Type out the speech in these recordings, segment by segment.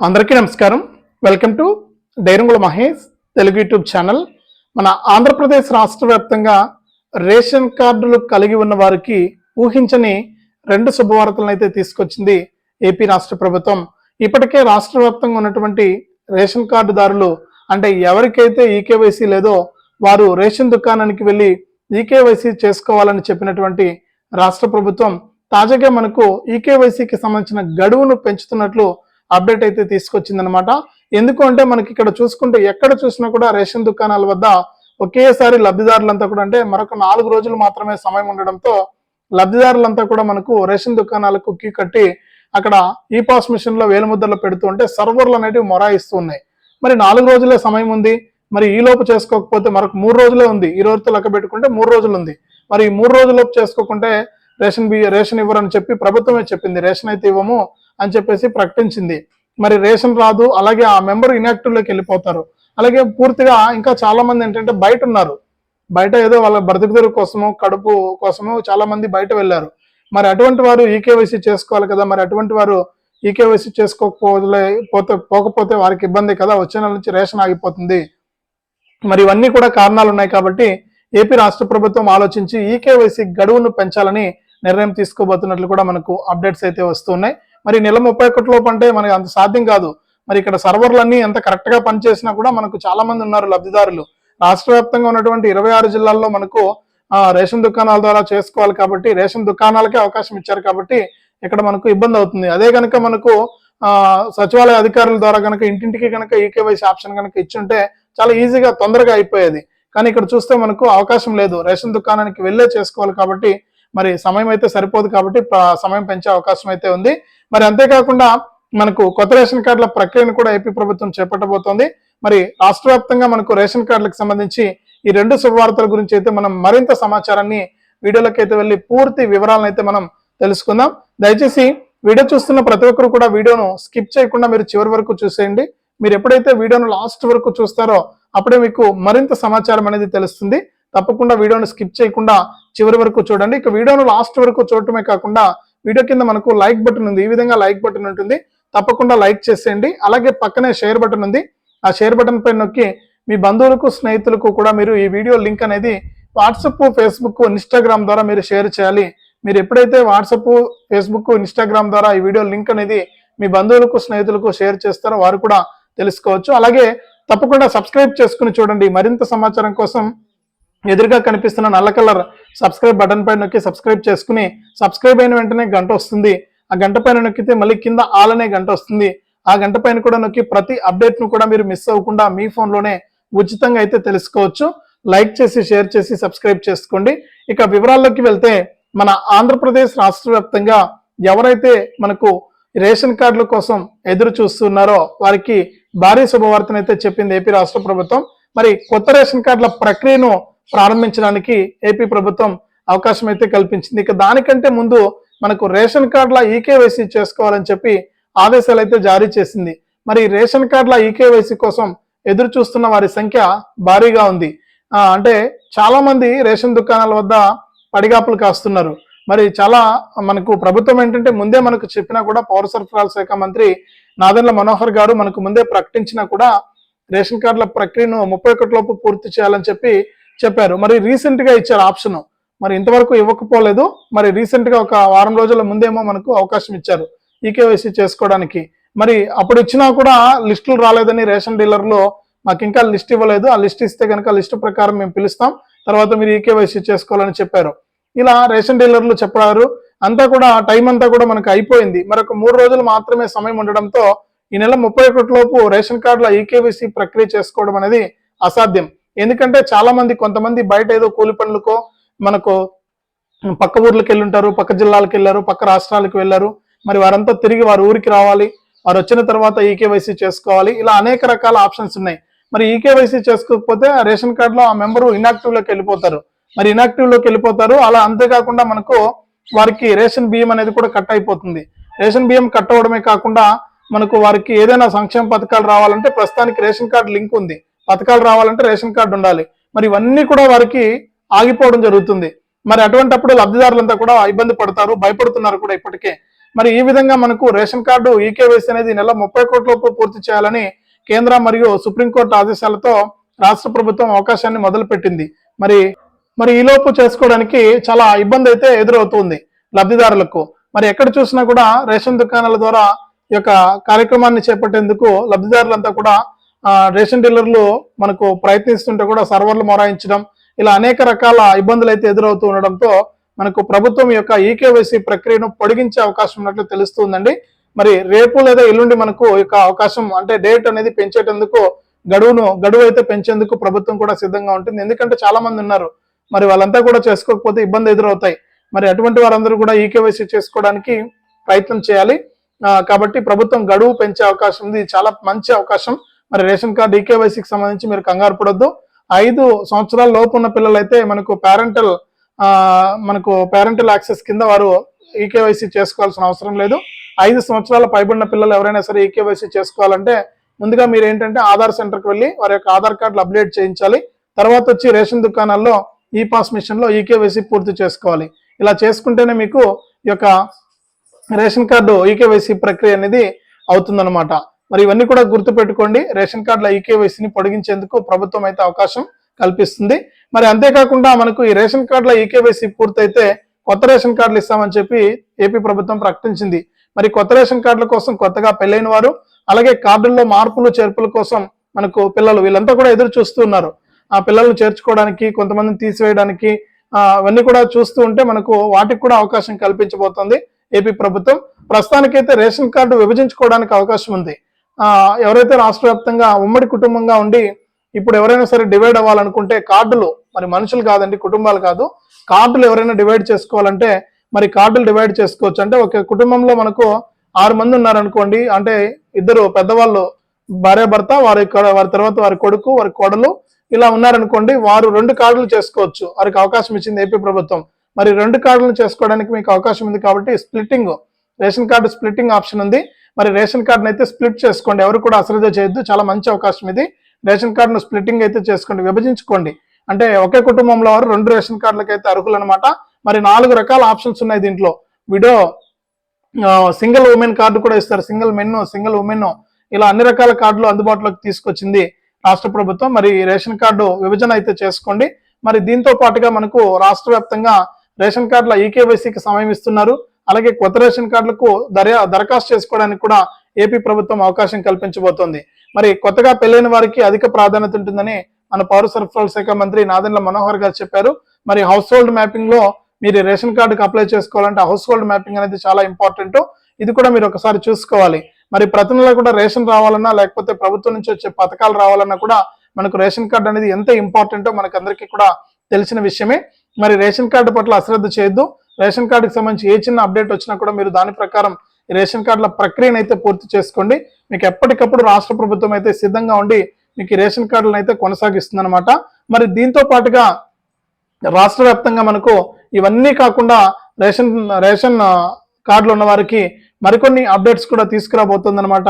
అందరికీ నమస్కారం. Welcome to Dairangula Mahesh Telugu YouTube channel మన ఆంధ్రప్రదేశ్ రాష్ట్ర వ్యాప్తంగా రేషన్ కార్డులు కలిగి ఉన్న వారికి ఊహించని రెండు శుభవార్తలను అయితే తీసుకొచ్చింది ఏపీ రాష్ట్ర ప్రభుత్వం. ఇప్పటికే రాష్ట్ర వ్యాప్తంగా ఉన్నటువంటి రేషన్ కార్డుదారులు అంటే ఎవరికైతే ఈకేవైసీ లేదో వారు రేషన్ దుకాణానికి వెళ్ళి ఈకేవైసీ చేసుకోవాలని చెప్పినటువంటి రాష్ట్ర ప్రభుత్వం తాజాగా మనకు ఈకేవైసీకి సంబంధించిన గడువును పెంచుతున్నట్లు అప్డేట్ అయితే తీసుకొచ్చిందనమాట ఎందుకు అంటే మనకి ఇక్కడ చూసుకుంటే ఎక్కడ చూసినా కూడా రేషన్ దుకాణాల వద్ద ఒకేసారి లబ్ధిదారులంతా కూడా అంటే మరొక నాలుగు రోజులు మాత్రమే సమయం ఉండడంతో లబ్ధిదారులంతా కూడా మనకు రేషన్ దుకాణాలకు క్యూ కట్టి అక్కడ ఈ పాస్ మిషన్లో వేలుముద్రలు పెడుతూ ఉంటే సర్వర్లు అనేటివి మొరాయిస్తూ ఉన్నాయి. మరి నాలుగు రోజులే సమయం ఉంది. మరి ఈ లోపు చేసుకోకపోతే మరొక మూడు రోజులే ఉంది. ఈ రోజుతో లెక్క పెట్టుకుంటే మూడు రోజులు ఉంది. మరి ఈ మూడు రోజుల్లోపు చేసుకోకుంటే రేషన్ బియ్య రేషన్ ఇవ్వరని చెప్పి ప్రభుత్వమే చెప్పింది. రేషన్ అయితే ఇవ్వము అని చెప్పేసి ప్రకటించింది. మరి రేషన్ రాదు అలాగే ఆ మెంబర్ ఇన్యాక్టివ్లోకి వెళ్ళిపోతారు. అలాగే పూర్తిగా ఇంకా చాలా మంది ఏంటంటే బయట ఉన్నారు. బయట ఏదో వాళ్ళ బ్రతుకుదెరువు కోసము కడుపు కోసము చాలా మంది బయట వెళ్ళారు. మరి అటువంటి వారు ఈకేవైసీ చేసుకోవాలి కదా మరి అటువంటి వారు ఈకేవైసీ చేసుకోకపోలే పోతే పోకపోతే వారికి ఇబ్బంది కదా వచ్చే నెల నుంచి రేషన్ ఆగిపోతుంది. మరి ఇవన్నీ కూడా కారణాలు ఉన్నాయి కాబట్టి ఏపీ రాష్ట్ర ప్రభుత్వం ఆలోచించి ఈకేవైసీ గడువును పెంచాలని నిర్ణయం తీసుకోబోతున్నట్లు కూడా మనకు అప్డేట్స్ అయితే వస్తున్నాయి మరి నెల ముప్పై ఒకటి లోపు అంటే మనకి అంత సాధ్యం కాదు. మరి ఇక్కడ సర్వర్లన్నీ ఎంత కరెక్ట్గా పనిచేసినా కూడా మనకు చాలా మంది ఉన్నారు లబ్ధిదారులు. రాష్ట్ర వ్యాప్తంగా ఉన్నటువంటి ఇరవై ఆరు జిల్లాల్లో మనకు రేషన్ దుకాణాల ద్వారా చేసుకోవాలి కాబట్టి రేషన్ దుకాణాలకే అవకాశం ఇచ్చారు కాబట్టి ఇక్కడ మనకు ఇబ్బంది అవుతుంది. అదే కనుక మనకు సచివాలయ అధికారుల ద్వారా కనుక ఇంటింటికి కనుక ఈకేవైసీ ఆప్షన్ కనుక ఇచ్చుంటే చాలా ఈజీగా తొందరగా అయిపోయేది. కానీ ఇక్కడ చూస్తే మనకు అవకాశం లేదు. రేషన్ దుకాణానికి వెళ్ళే చేసుకోవాలి కాబట్టి మరి సమయం అయితే సరిపోదు కాబట్టి సమయం పెంచే అవకాశం అయితే ఉంది. మరి అంతేకాకుండా మనకు కొత్త రేషన్ కార్డుల ప్రక్రియను కూడా ఏపీ ప్రభుత్వం చేపట్టబోతోంది. మరి రాష్ట్ర వ్యాప్తంగా మనకు రేషన్ కార్డులకు సంబంధించి ఈ రెండు శుభవార్తల గురించి అయితే మనం మరింత సమాచారాన్ని వీడియోలోకి అయితే వెళ్ళి పూర్తి వివరాలను అయితే మనం తెలుసుకుందాం. దయచేసి వీడియో చూస్తున్న ప్రతి ఒక్కరు కూడా వీడియోను స్కిప్ చేయకుండా మీరు చివరి వరకు చూసేయండి. మీరు ఎప్పుడైతే వీడియోను లాస్ట్ వరకు చూస్తారో అప్పుడే మీకు మరింత సమాచారం అనేది తెలుస్తుంది. తప్పకుండా వీడియోను స్కిప్ చేయకుండా చివరి వరకు చూడండి. ఇక వీడియోను లాస్ట్ వరకు చూడటమే కాకుండా వీడియో కింద మనకు లైక్ బటన్ ఉంది. ఈ విధంగా లైక్ బటన్ ఉంటుంది. తప్పకుండా లైక్ చేసేయండి. అలాగే పక్కనే షేర్ బటన్ ఉంది. ఆ షేర్ బటన్ పై నొక్కి మీ బంధువులకు స్నేహితులకు కూడా మీరు ఈ వీడియో లింక్ అనేది వాట్సప్ ఫేస్బుక్ ఇన్స్టాగ్రామ్ ద్వారా మీరు షేర్ చేయాలి. మీరు ఎప్పుడైతే వాట్సప్ ఫేస్బుక్ ఇన్స్టాగ్రామ్ ద్వారా ఈ వీడియో లింక్ అనేది మీ బంధువులకు స్నేహితులకు షేర్ చేస్తారో వారు కూడా తెలుసుకోవచ్చు. అలాగే తప్పకుండా సబ్స్క్రైబ్ చేసుకుని చూడండి. మరింత సమాచారం కోసం ఎదురుగా కనిపిస్తున్న నల్ల కలర్ సబ్స్క్రైబ్ బటన్ పైన నొక్కి సబ్స్క్రైబ్ చేసుకుని సబ్స్క్రైబ్ అయిన వెంటనే గంట వస్తుంది. ఆ గంట పైన నొక్కితే మళ్ళీ కింద ఆల్ అనే గంట వస్తుంది. ఆ గంట పైన కూడా నొక్కి ప్రతి అప్డేట్ను కూడా మీరు మిస్ అవ్వకుండా మీ ఫోన్లోనే ఉచితంగా అయితే తెలుసుకోవచ్చు. లైక్ చేసి షేర్ చేసి సబ్స్క్రైబ్ చేసుకోండి. ఇక వివరాల్లోకి వెళ్తే మన ఆంధ్రప్రదేశ్ రాష్ట్ర వ్యాప్తంగా ఎవరైతే మనకు రేషన్ కార్డుల కోసం ఎదురు చూస్తున్నారో వారికి భారీ శుభవార్తనైతే చెప్పింది ఏపీ రాష్ట్ర ప్రభుత్వం. మరి కొత్త రేషన్ కార్డుల ప్రక్రియను ప్రారంభించడానికి ఏపీ ప్రభుత్వం అవకాశం అయితే కల్పించింది. ఇక దానికంటే ముందు మనకు రేషన్ కార్డుల ఈకేవైసీ చేసుకోవాలని చెప్పి ఆదేశాలు అయితే జారీ చేసింది. మరి రేషన్ కార్డుల ఈకేవైసీ కోసం ఎదురు చూస్తున్న వారి సంఖ్య భారీగా ఉంది. అంటే చాలా మంది రేషన్ దుకాణాల వద్ద పడిగాపులు కాస్తున్నారు. మరి చాలా మనకు ప్రభుత్వం ఏంటంటే ముందే మనకు చెప్పినా కూడా పౌర సరఫరాల శాఖ మంత్రి నాదెండ్ల మనోహర్ గారు మనకు ముందే ప్రకటించినా కూడా రేషన్ కార్డుల ప్రక్రియను ముప్పై ఒకటి లోపు పూర్తి చేయాలని చెప్పి చెప్పారు. మరి రీసెంట్గా ఇచ్చారు ఆప్షన్ మరి ఇంతవరకు ఇవ్వకపోలేదు. మరి రీసెంట్గా ఒక వారం రోజుల ముందేమో మనకు అవకాశం ఇచ్చారు ఈకేవైసీ చేసుకోవడానికి. మరి అప్పుడు ఇచ్చినా కూడా లిస్టులు రాలేదని రేషన్ డీలర్లు మాకు ఇంకా లిస్ట్ ఇవ్వలేదు. ఆ లిస్ట్ ఇస్తే కనుక లిస్ట్ ప్రకారం మేము పిలుస్తాం. తర్వాత మీరు ఈకేవైసీ చేసుకోవాలని చెప్పారు. ఇలా రేషన్ డీలర్లు చెప్పారు. అంతా కూడా టైం అంతా కూడా మనకు అయిపోయింది. మరొక మూడు రోజులు మాత్రమే సమయం ఉండడంతో ఈ నెల ముప్పై ఒకటి లోపు రేషన్ కార్డుల ఈకేవైసీ ప్రక్రియ చేసుకోవడం అనేది అసాధ్యం. ఎందుకంటే చాలా మంది కొంతమంది బయట ఏదో కూలి పనులకో మనకు పక్క ఊర్లకు వెళ్ళుంటారు పక్క జిల్లాలకు వెళ్ళారు పక్క రాష్ట్రాలకు వెళ్ళారు. మరి వారంతా తిరిగి వారి ఊరికి రావాలి. వారు వచ్చిన తర్వాత ఈకేవైసీ చేసుకోవాలి. ఇలా అనేక రకాల ఆప్షన్స్ ఉన్నాయి. మరి ఈకేవైసీ చేసుకోకపోతే ఆ రేషన్ కార్డులో ఆ మెంబరు ఇనాక్టివ్లోకి వెళ్ళిపోతారు. మరి ఇనాక్టివ్లోకి వెళ్ళిపోతారు. అలా అంతేకాకుండా మనకు వారికి రేషన్ బియ్యం అనేది కూడా కట్ అయిపోతుంది. రేషన్ బియ్యం కట్ అవడమే కాకుండా మనకు వారికి ఏదైనా సంక్షేమ పథకాలు రావాలంటే ప్రస్తుతానికి రేషన్ కార్డు లింక్ ఉంది. పథకాలు రావాలంటే రేషన్ కార్డు ఉండాలి. మరి ఇవన్నీ కూడా వారికి ఆగిపోవడం జరుగుతుంది. మరి అటువంటప్పుడు లబ్ధిదారులంతా కూడా ఇబ్బంది పడతారు భయపడుతున్నారు కూడా ఇప్పటికే. మరి ఈ విధంగా మనకు రేషన్ కార్డు ఈకేవైసీ అనేది నెల ముప్పై కోట్లలోపు పూర్తి చేయాలని కేంద్ర మరియు సుప్రీంకోర్టు ఆదేశాలతో రాష్ట్ర ప్రభుత్వం అవకాశాన్ని మొదలుపెట్టింది. మరి మరి ఈ లోపు చేసుకోవడానికి చాలా ఇబ్బంది అయితే ఎదురవుతుంది లబ్ధిదారులకు. మరి ఎక్కడ చూసినా కూడా రేషన్ దుకాణాల ద్వారా ఈ యొక్క కార్యక్రమాన్ని చేపట్టేందుకు లబ్ధిదారులంతా కూడా రేషన్ డీలర్లు మనకు ప్రయత్నిస్తుంటే కూడా సర్వర్లు మొరాయించడం ఇలా అనేక రకాల ఇబ్బందులు అయితే ఎదురవుతూ ఉండడంతో మనకు ప్రభుత్వం ఈ యొక్క ఈకేవైసీ ప్రక్రియను పొడిగించే అవకాశం ఉన్నట్లు తెలుస్తుందండి. మరి రేపు లేదా ఎల్లుండి మనకు యొక్క అవకాశం అంటే డేట్ అనేది పెంచేటందుకు గడువును గడువు అయితే పెంచేందుకు ప్రభుత్వం కూడా సిద్ధంగా ఉంటుంది. ఎందుకంటే చాలా మంది ఉన్నారు. మరి వాళ్ళంతా కూడా చేసుకోకపోతే ఇబ్బంది ఎదురవుతాయి. మరి అటువంటి వారందరూ కూడా ఈకేవైసీ చేసుకోవడానికి ప్రయత్నం చేయాలి. కాబట్టి ప్రభుత్వం గడువు పెంచే అవకాశం ఉంది. చాలా మంచి అవకాశం. మరి రేషన్ కార్డు ఈకేవైసీకి సంబంధించి మీరు కంగారు పడొద్దు. ఐదు సంవత్సరాల లోపు ఉన్న పిల్లలైతే మనకు పేరెంటల్ మనకు పేరెంటల్ యాక్సెస్ కింద వారు ఈకేవైసీ చేసుకోవాల్సిన అవసరం లేదు. ఐదు సంవత్సరాల పైబడిన పిల్లలు ఎవరైనా సరే ఈకేవైసీ చేసుకోవాలంటే ముందుగా మీరు ఏంటంటే ఆధార్ సెంటర్కి వెళ్ళి వారి యొక్క ఆధార్ కార్డులు అప్డేట్ చేయించాలి. తర్వాత వచ్చి రేషన్ దుకాణాల్లో ఈ పాస్ మిషన్లో ఈకేవైసీ పూర్తి చేసుకోవాలి. ఇలా చేసుకుంటేనే మీకు ఈ యొక్క రేషన్ కార్డు ఈకేవైసీ ప్రక్రియ అనేది అవుతుందన్నమాట. మరి ఇవన్నీ కూడా గుర్తుపెట్టుకోండి. రేషన్ కార్డుల ఈకేవైసీని పొడిగించేందుకు ప్రభుత్వం అయితే అవకాశం కల్పిస్తుంది. మరి అంతేకాకుండా మనకు ఈ రేషన్ కార్డుల ఈకేవైసీ పూర్తయితే కొత్త రేషన్ కార్డులు ఇస్తామని చెప్పి ఏపీ ప్రభుత్వం ప్రకటించింది. మరి కొత్త రేషన్ కార్డుల కోసం కొత్తగా పెళ్ళైన వారు అలాగే కార్డుల్లో మార్పులు చేర్పుల కోసం మనకు పిల్లలు వీళ్ళంతా కూడా ఎదురు చూస్తూ ఉన్నారు. ఆ పిల్లలను చేర్చుకోవడానికి కొంతమందిని తీసివేయడానికి అవన్నీ కూడా చూస్తూ ఉంటే మనకు వాటికి కూడా అవకాశం కల్పించబోతోంది ఏపీ ప్రభుత్వం. ప్రస్తుతానికైతే రేషన్ కార్డు విభజించుకోవడానికి అవకాశం ఉంది. ఎవరైతే రాష్ట్ర వ్యాప్తంగా ఉమ్మడి కుటుంబంగా ఉండి ఇప్పుడు ఎవరైనా సరే డివైడ్ అవ్వాలనుకుంటే కార్డులు మరి మనుషులు కాదండి కుటుంబాలు కాదు. కార్డులు ఎవరైనా డివైడ్ చేసుకోవాలంటే మరి కార్డులు డివైడ్ చేసుకోవచ్చు. అంటే ఒక కుటుంబంలో మనకు ఆరు మంది ఉన్నారనుకోండి అంటే ఇద్దరు పెద్దవాళ్ళు భార్య భర్త వారి వారి తర్వాత వారి కొడుకు వారి కోడలు ఇలా ఉన్నారనుకోండి వారు రెండు కార్డులు చేసుకోవచ్చు. వారికి అవకాశం ఇచ్చింది ఏపీ ప్రభుత్వం. మరి రెండు కార్డులు చేసుకోవడానికి మీకు అవకాశం ఉంది కాబట్టి splitting ration card splitting option ఉంది. మరి రేషన్ కార్డును అయితే స్ప్లిట్ చేసుకోండి. ఎవరు కూడా అశ్రద్ధ చేయొద్దు. చాలా మంచి అవకాశం ఇది. రేషన్ కార్డును స్ప్లిట్టింగ్ అయితే చేసుకోండి. విభజించుకోండి. అంటే ఒకే కుటుంబంలో వారు రెండు రేషన్ కార్డులకు అయితే అర్హులు అనమాట మరి నాలుగు రకాల ఆప్షన్స్ ఉన్నాయి దీంట్లో. విడో సింగిల్ ఉమెన్ కార్డు కూడా ఇస్తారు. సింగిల్ మెన్ సింగిల్ ఉమెన్ ఇలా అన్ని రకాల కార్డులు అందుబాటులోకి తీసుకొచ్చింది రాష్ట్ర ప్రభుత్వం. మరి రేషన్ కార్డు విభజన అయితే చేసుకోండి. మరి దీంతో పాటుగా మనకు రాష్ట్ర వ్యాప్తంగా రేషన్ కార్డుల ఈకేవైసీకి సమయం ఇస్తున్నారు. అలాగే కొత్త రేషన్ కార్డులకు దర్యా దరఖాస్తు చేసుకోవడానికి కూడా ఏపీ ప్రభుత్వం అవకాశం కల్పించబోతోంది. మరి కొత్తగా పెళ్ళైన వారికి అధిక ప్రాధాన్యత ఉంటుందని మన పౌర సరఫరాల శాఖ మంత్రి నాదెండ్ల మనోహర్ గారు చెప్పారు. మరి హౌస్ హోల్డ్ మ్యాపింగ్లో మీరు రేషన్ కార్డుకి అప్లై చేసుకోవాలంటే హౌస్ హోల్డ్ మ్యాపింగ్ అనేది చాలా ఇంపార్టెంట్ ఇది కూడా మీరు ఒకసారి చూసుకోవాలి. మరి ప్రతి నెల కూడా రేషన్ రావాలన్నా లేకపోతే ప్రభుత్వం నుంచి వచ్చే పథకాలు రావాలన్నా కూడా మనకు రేషన్ కార్డు అనేది ఎంత ఇంపార్టెంటో మనకు అందరికీ కూడా తెలిసిన విషయమే. మరి రేషన్ కార్డు పట్ల అశ్రద్ధ చేయొద్దు. రేషన్ కార్డుకి సంబంధించి ఏ చిన్న అప్డేట్ వచ్చినా కూడా మీరు దాని ప్రకారం రేషన్ కార్డుల ప్రక్రియను అయితే పూర్తి చేసుకోండి. మీకు ఎప్పటికప్పుడు రాష్ట్ర ప్రభుత్వం అయితే సిద్ధంగా ఉండి మీకు రేషన్ కార్డులను అయితే కొనసాగిస్తుంది మరి దీంతో పాటుగా రాష్ట్ర వ్యాప్తంగా మనకు ఇవన్నీ కాకుండా రేషన్ రేషన్ కార్డులు ఉన్న వారికి మరికొన్ని అప్డేట్స్ కూడా తీసుకురాబోతుందన్నమాట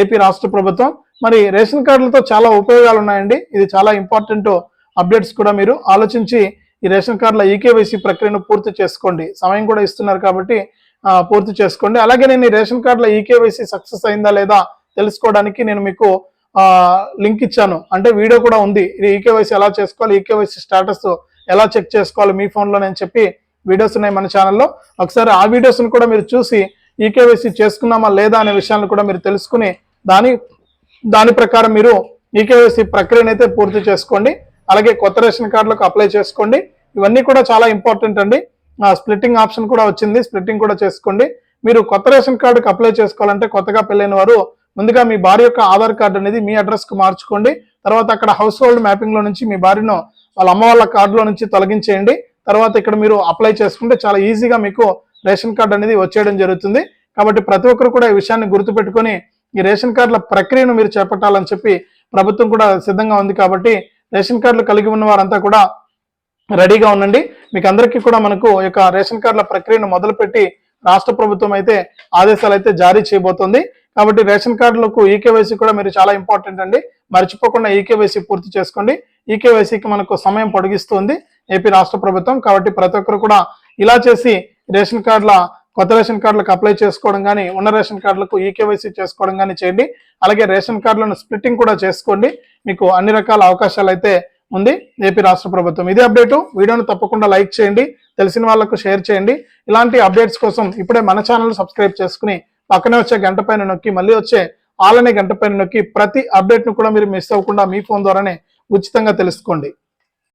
ఏపీ రాష్ట్ర ప్రభుత్వం. మరి రేషన్ కార్డులతో చాలా ఉపయోగాలు ఉన్నాయండి ఇది చాలా ఇంపార్టెంట్ అప్డేట్స్ కూడా మీరు ఆలోచించి ఈ రేషన్ కార్డుల ఈకేవైసీ ప్రక్రియను పూర్తి చేసుకోండి. సమయం కూడా ఇస్తున్నారు కాబట్టి పూర్తి చేసుకోండి. అలాగే నేను ఈ రేషన్ కార్డుల ఈకేవైసీ సక్సెస్ అయిందా లేదా తెలుసుకోవడానికి నేను మీకు లింక్ ఇచ్చాను. అంటే వీడియో కూడా ఉంది. ఇది ఈకేవైసీ ఎలా చేసుకోవాలి ఈకేవైసీ స్టేటస్ ఎలా చెక్ చేసుకోవాలి మీ ఫోన్లో నేను చెప్పి వీడియోస్ ఉన్నాయి మన ఛానల్లో. ఒకసారి ఆ వీడియోస్ను కూడా మీరు చూసి ఈకేవైసీ చేసుకున్నామా లేదా అనే విషయాలను కూడా మీరు తెలుసుకుని దాని దాని ప్రకారం మీరు ఈకేవైసీ ప్రక్రియను అయితే పూర్తి చేసుకోండి. అలాగే కొత్త రేషన్ కార్డులకు అప్లై చేసుకోండి. ఇవన్నీ కూడా చాలా ఇంపార్టెంట్ అండి. స్ప్లిట్టింగ్ ఆప్షన్ కూడా వచ్చింది. స్ప్లిట్టింగ్ కూడా చేసుకోండి. మీరు కొత్త రేషన్ కార్డుకి అప్లై చేసుకోవాలంటే కొత్తగా పెళ్ళైన వారు ముందుగా మీ భార్య యొక్క ఆధార్ కార్డు అనేది మీ అడ్రస్కు మార్చుకోండి. తర్వాత అక్కడ హౌస్ హోల్డ్ మ్యాపింగ్లో నుంచి మీ భార్యను వాళ్ళ అమ్మ వాళ్ళ కార్డులో నుంచి తొలగించేయండి. తర్వాత ఇక్కడ మీరు అప్లై చేసుకుంటే చాలా ఈజీగా మీకు రేషన్ కార్డు అనేది వచ్చేయడం జరుగుతుంది. కాబట్టి ప్రతి ఒక్కరు కూడా ఈ విషయాన్ని గుర్తుపెట్టుకొని ఈ రేషన్ కార్డుల ప్రక్రియను మీరు చేపట్టాలని చెప్పి ప్రభుత్వం కూడా సిద్ధంగా ఉంది కాబట్టి రేషన్ కార్డులు కలిగి ఉన్న వారంతా కూడా రెడీగా ఉండండి. మీకు అందరికీ కూడా మనకు ఈ యొక్క రేషన్ కార్డుల ప్రక్రియను మొదలుపెట్టి రాష్ట్ర ప్రభుత్వం అయితే ఆదేశాలు అయితే జారీ చేయబోతోంది. కాబట్టి రేషన్ కార్డులకు ఈకేవైసీ కూడా మీరు చాలా ఇంపార్టెంట్ అండి. మర్చిపోకుండా ఈకేవైసీ పూర్తి చేసుకోండి. ఈకేవైసీకి మనకు సమయం పొడిగిస్తుంది. ఏపీ రాష్ట్ర ప్రభుత్వం. కాబట్టి ప్రతి ఒక్కరు కూడా ఇలా చేసి రేషన్ కార్డుల కొత్త రేషన్ కార్డులకు అప్లై చేసుకోవడం కానీ ఉన్న రేషన్ కార్డులకు ఈకేవైసీ చేసుకోవడం కానీ చేయండి. అలాగే రేషన్ కార్డులను స్ప్లిట్టింగ్ కూడా చేసుకోండి. మీకు అన్ని రకాల అవకాశాలు అయితే ఉంది ఏపీ రాష్ట్ర ప్రభుత్వం. ఇదే అప్డేటు. వీడియోను తప్పకుండా లైక్ చేయండి. తెలిసిన వాళ్ళకు షేర్ చేయండి. ఇలాంటి అప్డేట్స్ కోసం ఇప్పుడే మన ఛానల్ సబ్స్క్రైబ్ చేసుకుని పక్కనే వచ్చే గంట పైన నొక్కి మళ్ళీ వచ్చే ఆలనే గంట పైన నొక్కి ప్రతి అప్డేట్ను కూడా మీరు మిస్ అవ్వకుండా మీ ఫోన్ ద్వారానే ఉచితంగా తెలుసుకోండి.